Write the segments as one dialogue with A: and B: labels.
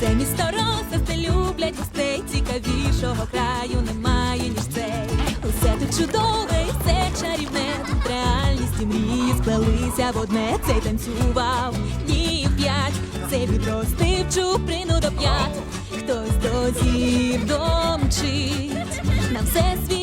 A: Це місто Росов, де люблять гостей, цікавішого краю немає, ніж цей. Усе тут чудове, і все чарівне. Тут реальність і мрії сплелися в одне. Цей танцював днів п'ять. Це відростив чуприну до п'ят. Хтось до зір домчить. На все свій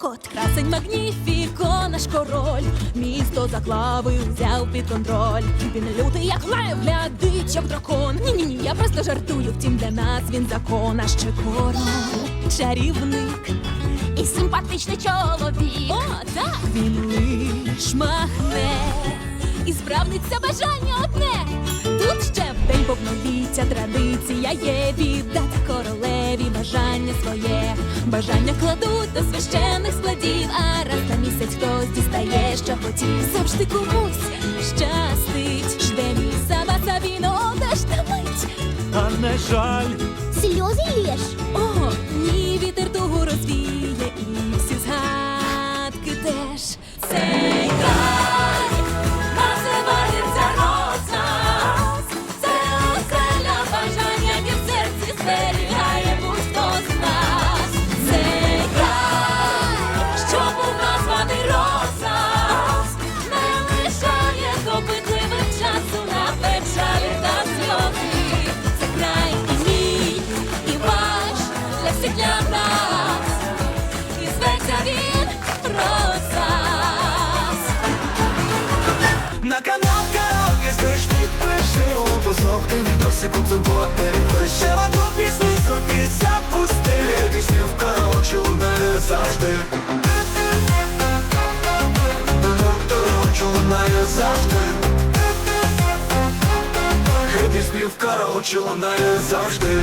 A: Так от красень Магніфіко, наш король, місто заклави взяв під контроль. Він лютий, як лев, глядить, як дракон. Ні, ні, ні, я просто жартую. Втім, для нас він закон, а ще король, чарівник і симпатичний чоловік. О, так він лиш махне, і справдиться бажання одне. Тут ще в день повноліття традиція є бажання своє. Бажання кладуть до священних складів, а раз на місяць хтось дістає, що хотів. Завжди комусь щастить. Жде мій саба Сабіно, де ж та мить?
B: А не жаль,
C: Сльози лєш?
A: О, ні,
B: Караоке Скаж підпиши Опозов ти відео секунду бо перепише В одну пісню собі запусти. Пісню в караоке лунає завжди. Завжди. Пісню в караоке завжди